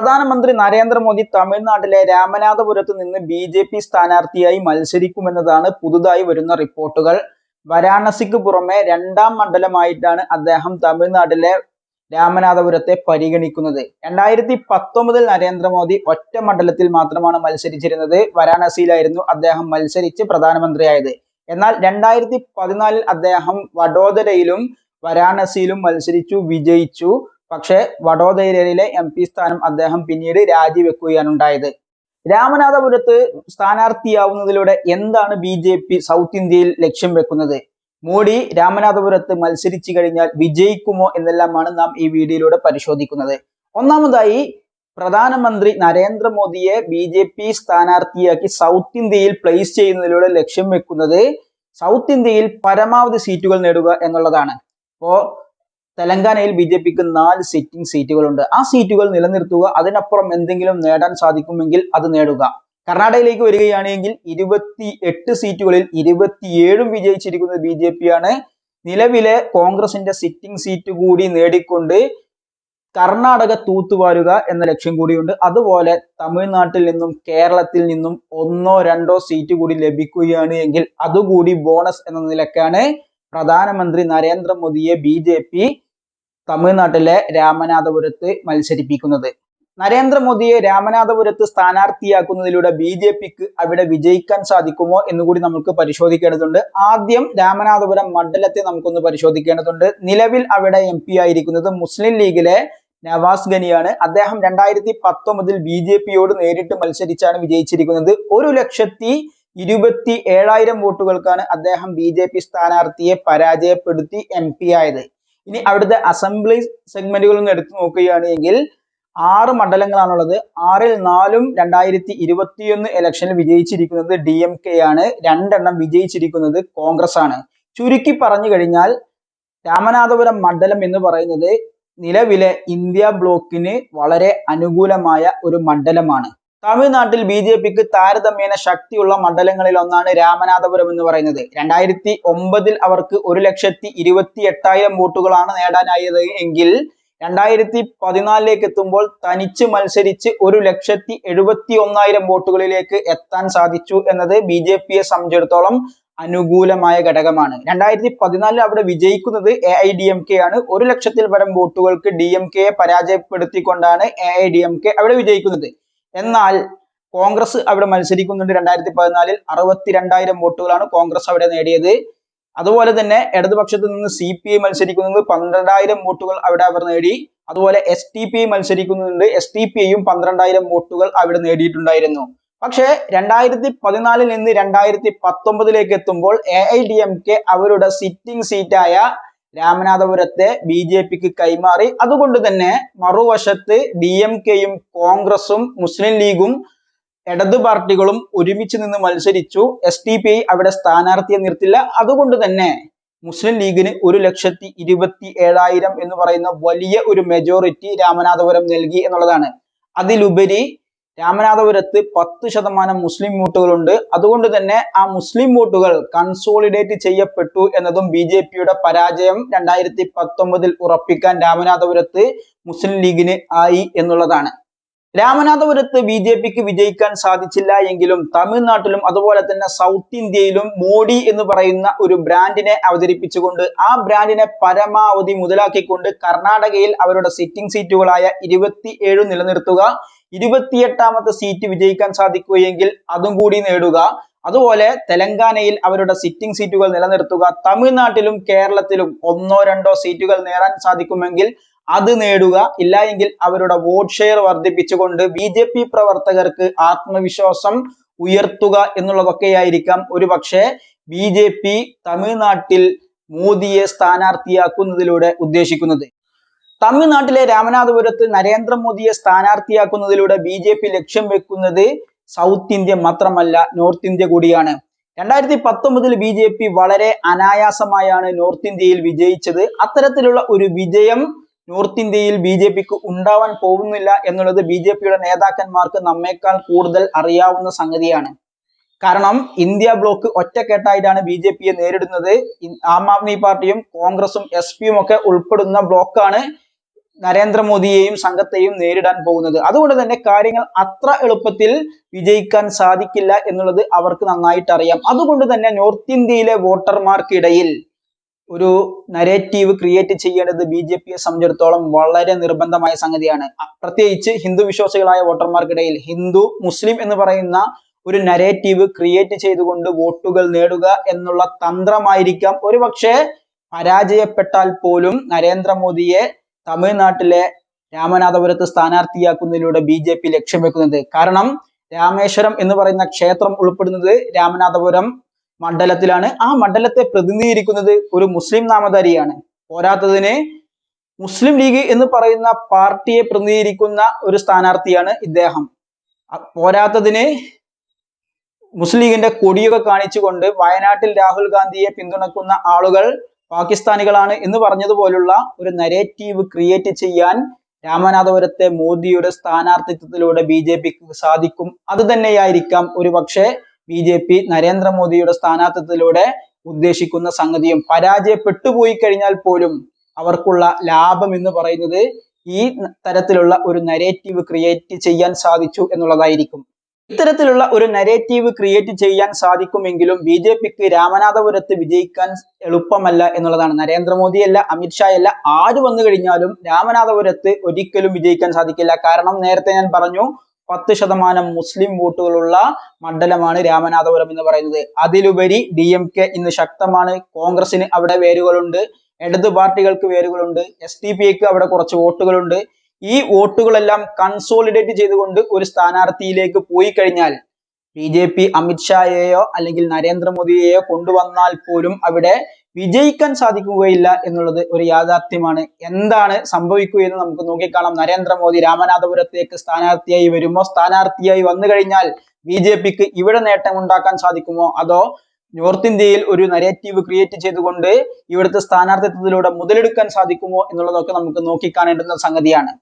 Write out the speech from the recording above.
പ്രധാനമന്ത്രി നരേന്ദ്രമോദി തമിഴ്നാട്ടിലെ രാമനാഥപുരത്ത് നിന്ന് ബി ജെ പി സ്ഥാനാർത്ഥിയായി മത്സരിക്കുമെന്നതാണ് പുതുതായി വരുന്ന റിപ്പോർട്ടുകൾ. വാരാണസിക്ക് പുറമെ രണ്ടാം മണ്ഡലമായിട്ടാണ് അദ്ദേഹം തമിഴ്നാട്ടിലെ രാമനാഥപുരത്തെ പരിഗണിക്കുന്നത്. രണ്ടായിരത്തി പത്തൊമ്പതിൽ നരേന്ദ്രമോദി ഒറ്റ മണ്ഡലത്തിൽ മാത്രമാണ് മത്സരിച്ചിരുന്നത്. വാരാണസിയിലായിരുന്നു അദ്ദേഹം മത്സരിച്ച് പ്രധാനമന്ത്രിയായത്. എന്നാൽ രണ്ടായിരത്തി പതിനാലിൽ അദ്ദേഹം വഡോദരയിലും വാരാണസിയിലും മത്സരിച്ചു വിജയിച്ചു. പക്ഷേ വഡോദരയിലെ എം പി സ്ഥാനം അദ്ദേഹം പിന്നീട് രാജിവെക്കുകയാണ് ഉണ്ടായത് രാമനാഥപുരത്ത് സ്ഥാനാർത്ഥിയാവുന്നതിലൂടെ എന്താണ് ബി ജെ പി സൗത്ത് ഇന്ത്യയിൽ ലക്ഷ്യം വെക്കുന്നത്? മോഡി രാമനാഥപുരത്ത് മത്സരിച്ചു കഴിഞ്ഞാൽ വിജയിക്കുമോ എന്നെല്ലാമാണ് നാം ഈ വീഡിയോയിലൂടെ പരിശോധിക്കുന്നത്. ഒന്നാമതായി പ്രധാനമന്ത്രി നരേന്ദ്രമോദിയെ ബി ജെ പി സ്ഥാനാർത്ഥിയാക്കി സൗത്ത് ഇന്ത്യയിൽ പ്ലേസ് ചെയ്യുന്നതിലൂടെ ലക്ഷ്യം വെക്കുന്നത് സൗത്ത് ഇന്ത്യയിൽ പരമാവധി സീറ്റുകൾ നേടുക എന്നുള്ളതാണ്. അപ്പോ തെലങ്കാനയിൽ ബി ജെ പിക്ക് നാല് സിറ്റിംഗ് സീറ്റുകളുണ്ട് ആ സീറ്റുകൾ നിലനിർത്തുക അതിനപ്പുറം എന്തെങ്കിലും നേടാൻ സാധിക്കുമെങ്കിൽ അത് നേടുക. കർണാടകയിലേക്ക് വരികയാണെങ്കിൽ ഇരുപത്തി എട്ട് സീറ്റുകളിൽ ഇരുപത്തിയേഴും വിജയിച്ചിരിക്കുന്നത് ബി ജെ പി ആണ് നിലവിലെ കോൺഗ്രസിന്റെ സിറ്റിംഗ് സീറ്റ് കൂടി നേടിക്കൊണ്ട് കർണാടക തൂത്തുവാരുക എന്ന ലക്ഷ്യം കൂടിയുണ്ട്. അതുപോലെ തമിഴ്നാട്ടിൽ നിന്നും കേരളത്തിൽ നിന്നും ഒന്നോ രണ്ടോ സീറ്റ് കൂടി ലഭിക്കുകയാണ് എങ്കിൽ അതുകൂടി ബോണസ് എന്ന നിലക്കാണ് പ്രധാനമന്ത്രി നരേന്ദ്രമോദിയെ ബി ജെ പി തമിഴ്നാട്ടിലെ രാമനാഥപുരത്ത് മത്സരിപ്പിക്കുന്നത്. നരേന്ദ്രമോദിയെ രാമനാഥപുരത്ത് സ്ഥാനാർത്ഥിയാക്കുന്നതിലൂടെ ബി ജെ പിക്ക് അവിടെ വിജയിക്കാൻ സാധിക്കുമോ എന്നുകൂടി നമുക്ക് പരിശോധിക്കേണ്ടതുണ്ട്. ആദ്യം രാമനാഥപുരം മണ്ഡലത്തെ നമുക്കൊന്ന് പരിശോധിക്കേണ്ടതുണ്ട്. നിലവിൽ അവിടെ എം പി ആയിരിക്കുന്നത് മുസ്ലിം ലീഗിലെ നവാസ് ഗനിയാണ് അദ്ദേഹം രണ്ടായിരത്തി പത്തൊമ്പതിൽ ബി ജെ പിയോട് നേരിട്ട് മത്സരിച്ചാണ് വിജയിച്ചിരിക്കുന്നത്. ഒരു ലക്ഷത്തി ഇരുപത്തി ഏഴായിരം വോട്ടുകൾക്കാണ് അദ്ദേഹം ബി ജെ പി സ്ഥാനാർത്ഥിയെ പരാജയപ്പെടുത്തി എം പി ആയത്. ഇനി അവിടുത്തെ അസംബ്ലി സെഗ്മെന്റുകൾ ഒന്ന് എടുത്തു നോക്കുകയാണെങ്കിൽ ആറ് മണ്ഡലങ്ങളാണുള്ളത്. ആറിൽ നാലും രണ്ടായിരത്തി ഇരുപത്തിയൊന്ന് ഇലക്ഷനിൽ വിജയിച്ചിരിക്കുന്നത് ഡി എം കെ ആണ്. രണ്ടെണ്ണം വിജയിച്ചിരിക്കുന്നത് കോൺഗ്രസ് ആണ്. ചുരുക്കി പറഞ്ഞു കഴിഞ്ഞാൽ രാമനാഥപുരം മണ്ഡലം എന്ന് പറയുന്നത് നിലവിലെ ഇന്ത്യ ബ്ലോക്കിന് വളരെ അനുകൂലമായ ഒരു മണ്ഡലമാണ്. തമിഴ്നാട്ടിൽ ബി ജെ പിക്ക് താരതമ്യേന ശക്തിയുള്ള മണ്ഡലങ്ങളിൽ ഒന്നാണ് രാമനാഥപുരം എന്ന് പറയുന്നത്. രണ്ടായിരത്തി ഒമ്പതിൽ അവർക്ക് ഒരു ലക്ഷത്തി ഇരുപത്തി എട്ടായിരം വോട്ടുകളാണ് നേടാനായത് എങ്കിൽ രണ്ടായിരത്തി പതിനാലിലേക്ക് എത്തുമ്പോൾ തനിച്ച് മത്സരിച്ച് ഒരു ലക്ഷത്തി എഴുപത്തി ഒന്നായിരം വോട്ടുകളിലേക്ക് എത്താൻ സാധിച്ചു എന്നത് ബി ജെ പിയെ സംബന്ധിച്ചിടത്തോളം അനുകൂലമായ ഘടകമാണ്. രണ്ടായിരത്തി പതിനാലിൽ അവിടെ വിജയിക്കുന്നത് A I D M K ആണ് ഒരു ലക്ഷത്തിൽ പരം വോട്ടുകൾക്ക് ഡി എം കെയെ പരാജയപ്പെടുത്തിക്കൊണ്ടാണ് A I D M K അവിടെ വിജയിക്കുന്നത്. എന്നാൽ കോൺഗ്രസ് അവിടെ മത്സരിക്കുന്നുണ്ട് രണ്ടായിരത്തി പതിനാലിൽ അറുപത്തിരണ്ടായിരം വോട്ടുകളാണ് കോൺഗ്രസ് അവിടെ നേടിയത്. അതുപോലെ തന്നെ ഇടതുപക്ഷത്ത് നിന്ന് സി പി ഐ മത്സരിക്കുന്നത് പന്ത്രണ്ടായിരം വോട്ടുകൾ അവിടെ അവർ നേടി. അതുപോലെ എസ് ടി പി ഐ മത്സരിക്കുന്നുണ്ട് എസ് ടി പി ഐയും പന്ത്രണ്ടായിരം വോട്ടുകൾ അവിടെ നേടിയിട്ടുണ്ടായിരുന്നു. പക്ഷേ രണ്ടായിരത്തി പതിനാലിൽ നിന്ന് രണ്ടായിരത്തി പത്തൊമ്പതിലേക്ക് എത്തുമ്പോൾ A I D M K അവരുടെ സിറ്റിംഗ് സീറ്റായ രാമനാഥപുരത്തെ ബി ജെ പിക്ക് കൈമാറി. അതുകൊണ്ട് തന്നെ മറുവശത്ത് ഡി എം കെയും കോൺഗ്രസും മുസ്ലിം ലീഗും ഇടതു പാർട്ടികളും ഒരുമിച്ച് നിന്ന് മത്സരിച്ചു. എസ് ടി പി ഐ അവിടെ സ്ഥാനാർത്ഥിയെ നിർത്തില്ല. അതുകൊണ്ട് തന്നെ മുസ്ലിം ലീഗിന് ഒരു ലക്ഷത്തി ഇരുപത്തി ഏഴായിരം എന്ന് പറയുന്ന വലിയ ഒരു മെജോറിറ്റി രാമനാഥപുരം നൽകി എന്നുള്ളതാണ്. അതിലുപരി രാമനാഥപുരത്ത് പത്ത് ശതമാനം മുസ്ലിം വോട്ടുകളുണ്ട്. അതുകൊണ്ട് തന്നെ ആ മുസ്ലിം വോട്ടുകൾ കൺസോളിഡേറ്റ് ചെയ്യപ്പെട്ടു എന്നതും ബി ജെ പിയുടെ പരാജയം രണ്ടായിരത്തി പത്തൊമ്പതിൽ ഉറപ്പിക്കാൻ രാമനാഥപുരത്ത് മുസ്ലിം ലീഗിന് ആയി എന്നുള്ളതാണ്. രാമനാഥപുരത്ത് ബി ജെ പിക്ക് വിജയിക്കാൻ സാധിച്ചില്ല എങ്കിലും തമിഴ്നാട്ടിലും അതുപോലെ തന്നെ സൗത്ത് ഇന്ത്യയിലും മോഡി എന്ന് പറയുന്ന ഒരു ബ്രാൻഡിനെ അവതരിപ്പിച്ചുകൊണ്ട് ആ ബ്രാൻഡിനെ പരമാവധി മുതലാക്കിക്കൊണ്ട് കർണാടകയിൽ അവരുടെ സിറ്റിംഗ് സീറ്റുകളായ ഇരുപത്തി നിലനിർത്തുക ഇരുപത്തിയെട്ടാമത്തെ സീറ്റ് വിജയിക്കാൻ സാധിക്കുകയെങ്കിൽ അതും കൂടി നേടുക. അതുപോലെ തെലങ്കാനയിൽ അവരുടെ സിറ്റിംഗ് സീറ്റുകൾ നിലനിർത്തുക. തമിഴ്നാട്ടിലും കേരളത്തിലും ഒന്നോ രണ്ടോ സീറ്റുകൾ നേടാൻ സാധിക്കുമെങ്കിൽ അത് നേടുക. ഇല്ല എങ്കിൽ അവരുടെ വോട്ട് ഷെയർ വർദ്ധിപ്പിച്ചുകൊണ്ട് ബി ജെ പി പ്രവർത്തകർക്ക് ആത്മവിശ്വാസം ഉയർത്തുക എന്നുള്ളതൊക്കെയായിരിക്കാം. ഒരു പക്ഷേ ബി ജെ പി തമിഴ്നാട്ടിൽ മോദിയെ സ്ഥാനാർത്ഥിയാക്കുന്നതിലൂടെ ഉദ്ദേശിക്കുന്നത്. തമിഴ്നാട്ടിലെ രാമനാഥപുരത്ത് നരേന്ദ്രമോദിയെ സ്ഥാനാർത്ഥിയാക്കുന്നതിലൂടെ ബി ജെ പി ലക്ഷ്യം വെക്കുന്നത് സൗത്ത് ഇന്ത്യ മാത്രമല്ല നോർത്ത് ഇന്ത്യ കൂടിയാണ്. രണ്ടായിരത്തി പത്തൊമ്പതിൽ ബി ജെ പി വളരെ അനായാസമായാണ് നോർത്ത് ഇന്ത്യയിൽ വിജയിച്ചത്. അത്തരത്തിലുള്ള ഒരു വിജയം നോർത്ത് ഇന്ത്യയിൽ ബി ജെ പിക്ക് ഉണ്ടാവാൻ പോകുന്നില്ല എന്നുള്ളത് ബി ജെ പിയുടെ നേതാക്കന്മാർക്ക് നമ്മേക്കാൾ കൂടുതൽ അറിയാവുന്ന സംഗതിയാണ്. കാരണം ഇന്ത്യ ബ്ലോക്ക് ഒറ്റക്കെട്ടായിട്ടാണ് ബി ജെ പിയെ നേരിടുന്നത്. ആം ആദ്മി പാർട്ടിയും കോൺഗ്രസും എസ് പിയും ഒക്കെ ഉൾപ്പെടുന്ന ബ്ലോക്കാണ് നരേന്ദ്രമോദിയെയും സംഘത്തെയും നേരിടാൻ പോകുന്നത്. അതുകൊണ്ട് തന്നെ കാര്യങ്ങൾ അത്ര എളുപ്പത്തിൽ വിജയിക്കാൻ സാധിക്കില്ല എന്നുള്ളത് അവർക്ക് നന്നായിട്ട് അറിയാം അതുകൊണ്ട് തന്നെ നോർത്ത് ഇന്ത്യയിലെ വോട്ടർമാർക്കിടയിൽ ഒരു നരേറ്റീവ് ക്രിയേറ്റ് ചെയ്യേണ്ടത് ബി ജെ പിയെ സംബന്ധിച്ചിടത്തോളം വളരെ നിർബന്ധമായ സംഗതിയാണ്. പ്രത്യേകിച്ച് ഹിന്ദു വിശ്വാസികളായ വോട്ടർമാർക്കിടയിൽ ഹിന്ദു മുസ്ലിം എന്ന് പറയുന്ന ഒരു നരേറ്റീവ് ക്രിയേറ്റ് ചെയ്തുകൊണ്ട് വോട്ടുകൾ നേടുക എന്നുള്ള തന്ത്രമായിരിക്കാം. ഒരുപക്ഷെ പരാജയപ്പെട്ടാൽ പോലും നരേന്ദ്രമോദിയെ തമിഴ്നാട്ടിലെ രാമനാഥപുരത്ത് സ്ഥാനാർത്ഥിയാക്കുന്നതിലൂടെ ബി ജെ പി ലക്ഷ്യം വെക്കുന്നത്. കാരണം രാമേശ്വരം എന്ന് പറയുന്ന ക്ഷേത്രം ഉൾപ്പെടുന്നത് രാമനാഥപുരം മണ്ഡലത്തിലാണ്. ആ മണ്ഡലത്തെ പ്രതിനിധീകരിക്കുന്നത് ഒരു മുസ്ലിം നാമധാരിയാണ്. പോരാത്തതിന് മുസ്ലിം ലീഗ് എന്ന് പറയുന്ന പാർട്ടിയെ പ്രതിനിധീകരിക്കുന്ന ഒരു സ്ഥാനാർത്ഥിയാണ് ഇദ്ദേഹം. പോരാത്തതിന് മുസ്ലിം ലീഗിന്റെ കൊടിയൊക്കെ കാണിച്ചുകൊണ്ട് വയനാട്ടിൽ രാഹുൽ ഗാന്ധിയെ പിന്തുണക്കുന്ന ആളുകൾ പാകിസ്ഥാനികളാണ് എന്ന് പറഞ്ഞതുപോലുള്ള ഒരു നരേറ്റീവ് ക്രിയേറ്റ് ചെയ്യാൻ രാമനാഥപുരത്തെ മോദിയുടെ സ്ഥാനാർത്ഥിത്വത്തിലൂടെ ബി ജെ പിക്ക് സാധിക്കും. അത് തന്നെയായിരിക്കാം ഒരു പക്ഷേ ബി ജെ പി നരേന്ദ്രമോദിയുടെ സ്ഥാനാർത്ഥിത്വത്തിലൂടെ ഉദ്ദേശിക്കുന്ന സംഗതിയും. പരാജയപ്പെട്ടു പോയി കഴിഞ്ഞാൽ പോലും അവർക്കുള്ള ലാഭം എന്ന് പറയുന്നത് ഈ തരത്തിലുള്ള ഒരു നരേറ്റീവ് ക്രിയേറ്റ് ചെയ്യാൻ സാധിച്ചു എന്നുള്ളതായിരിക്കും. ഇത്തരത്തിലുള്ള ഒരു നരേറ്റീവ് ക്രിയേറ്റ് ചെയ്യാൻ സാധിക്കുമെങ്കിലും ബി ജെ പിക്ക് രാമനാഥപുരത്ത് വിജയിക്കാൻ എളുപ്പമല്ല എന്നുള്ളതാണ്. നരേന്ദ്രമോദിയല്ല അമിത്ഷായല്ല ആര് വന്നു കഴിഞ്ഞാലും രാമനാഥപുരത്ത് ഒരിക്കലും വിജയിക്കാൻ സാധിക്കില്ല. കാരണം നേരത്തെ ഞാൻ പറഞ്ഞു പത്ത് ശതമാനം മുസ്ലിം വോട്ടുകളുള്ള മണ്ഡലമാണ് രാമനാഥപുരം എന്ന് പറയുന്നത്. അതിലുപരി ഡി എം കെ ഇന്ന് ശക്തമാണ്. കോൺഗ്രസിന് അവിടെ വേരുകളുണ്ട്. ഇടതു പാർട്ടികൾക്ക് വേരുകളുണ്ട്. എസ് ടി പി ക്ക് അവിടെ കുറച്ച് വോട്ടുകളുണ്ട്. ഈ വോട്ടുകളെല്ലാം കൺസോളിഡേറ്റ് ചെയ്തുകൊണ്ട് ഒരു സ്ഥാനാർത്ഥിയിലേക്ക് പോയി കഴിഞ്ഞാൽ ബി ജെ പി അമിത്ഷായെയോ അല്ലെങ്കിൽ നരേന്ദ്രമോദിയെയോ കൊണ്ടുവന്നാൽ പോലും അവിടെ വിജയിക്കാൻ സാധിക്കുകയില്ല എന്നുള്ളത് ഒരു യാഥാർത്ഥ്യമാണ്. എന്താണ് സംഭവിക്കുക എന്ന് നമുക്ക് നോക്കിക്കാണാം. നരേന്ദ്രമോദി രാമനാഥപുരത്തേക്ക് സ്ഥാനാർത്ഥിയായി വരുമോ? സ്ഥാനാർത്ഥിയായി വന്നു കഴിഞ്ഞാൽ ബി ജെ പിക്ക് ഇവിടെ നേട്ടം ഉണ്ടാക്കാൻ സാധിക്കുമോ? അതോ നോർത്ത് ഇന്ത്യയിൽ ഒരു നരേറ്റീവ് ക്രിയേറ്റ് ചെയ്തുകൊണ്ട് ഇവിടുത്തെ സ്ഥാനാർത്ഥിത്വത്തിലൂടെ മുതലെടുക്കാൻ സാധിക്കുമോ എന്നുള്ളതൊക്കെ നമുക്ക് നോക്കിക്കാണേണ്ടുന്ന സംഗതിയാണ്.